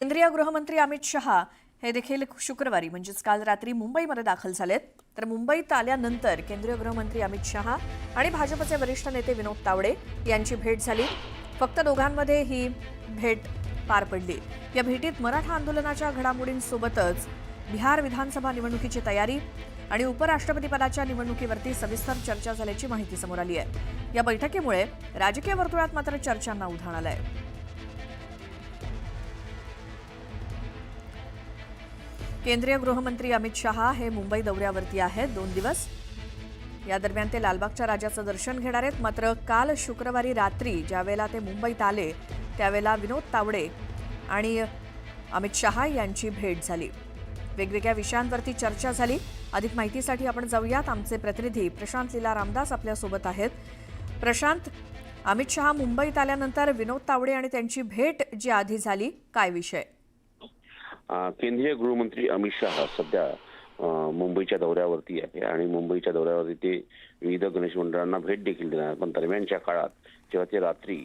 केंद्रीय गृहमंत्री अमित शहा हे देखील शुक्रवारी म्हणजेच काल रात्री मुंबईमध्ये दाखल झालेत. तर मुंबईत आल्यानंतर केंद्रीय गृहमंत्री अमित शहा आणि भाजपचे वरिष्ठ नेते विनोद तावडे यांची भेट झाली. फक्त दोघांमध्ये ही भेट पार पडली. या भेटीत मराठा आंदोलनाच्या घडामोडींसोबतच बिहार विधानसभा निवडणुकीची तयारी आणि उपराष्ट्रपतीपदाच्या निवडणुकीवरती सविस्तर चर्चा झाल्याची माहिती समोर आली आहे. या बैठकीमुळे राजकीय वर्तुळात मात्र चर्चांना उधाण आलंय. केंद्रीय गृहमंत्री अमित शहा हे मुंबई दौऱ्यावरती आहेत. दोन दिवस. या दरम्यान ते लालबागच्या राजाचं दर्शन घेणार आहेत. मात्र काल शुक्रवारी रात्री ज्यावेळेला ते मुंबईत आले त्यावेळेला विनोद तावडे आणि अमित शहा यांची भेट झाली. वेगवेगळ्या विषयांवरती चर्चा झाली. अधिक माहितीसाठी आपण जाऊयात. आमचे प्रतिनिधी प्रशांत लीला रामदास आपल्यासोबत आहेत. प्रशांत अमित शहा मुंबईत आल्यानंतर विनोद तावडे आणि त्यांची भेट जी आधी झाली काय विषय? केंद्रीय गृहमंत्री अमित शहा सध्या मुंबईच्या दौऱ्यावरती आहे आणि मुंबईच्या दौऱ्यावरती ते विविध गणेश मंडळांना भेट देखील देणार. पण दरम्यानच्या काळात जेव्हा ते रात्री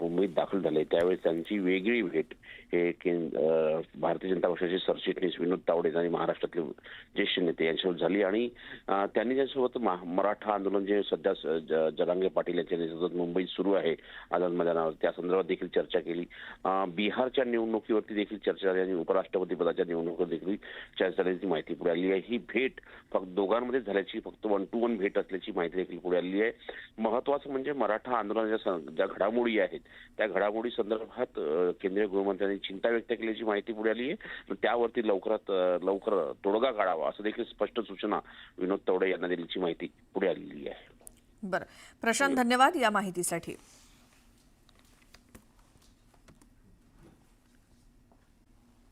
मुंबईत दाखल झाले त्यावेळेस त्यांची वेगळी भेट हे केंद्र भारतीय जनता पक्षाचे सरचिटणीस विनोद तावडे आणि महाराष्ट्रातले ज्येष्ठ नेते यांच्यासोबत झाली आणि त्यांनी त्यांच्यासोबत मराठा आंदोलन जे सध्या स- ज- पाटील यांच्या नेतृत्वात मुंबईत सुरू आहे आझाद मैदानावर त्या संदर्भात देखील चर्चा केली. बिहारच्या निवडणुकीवरती देखील चर्चा झाली आणि उपराष्ट्रपती पदाच्या निवडणुकीवर देखील चर्चा झाल्याची माहिती पुढे आली. ही भेट फक्त दोघांमध्ये झाल्याची फक्त वन टू वन भेट असल्याची माहिती देखील पुढे आलेली आहे. महत्वाचं म्हणजे मराठा आंदोलनाच्या ज्या घडामोडी आहेत त्या घडामोडी संदर्भात केंद्रीय गृहमंत्र्यांनी चिंता व्यक्त केल्याची माहिती पुढे आली आहे. त्यावरती लवकरात लवकर तोडगा काढावा असं देखील स्पष्ट सूचना विनोद तवडे यांना दिल्याची माहिती पुढे आलेली आहे. बरं. प्रशांत धन्यवाद या माहितीसाठी.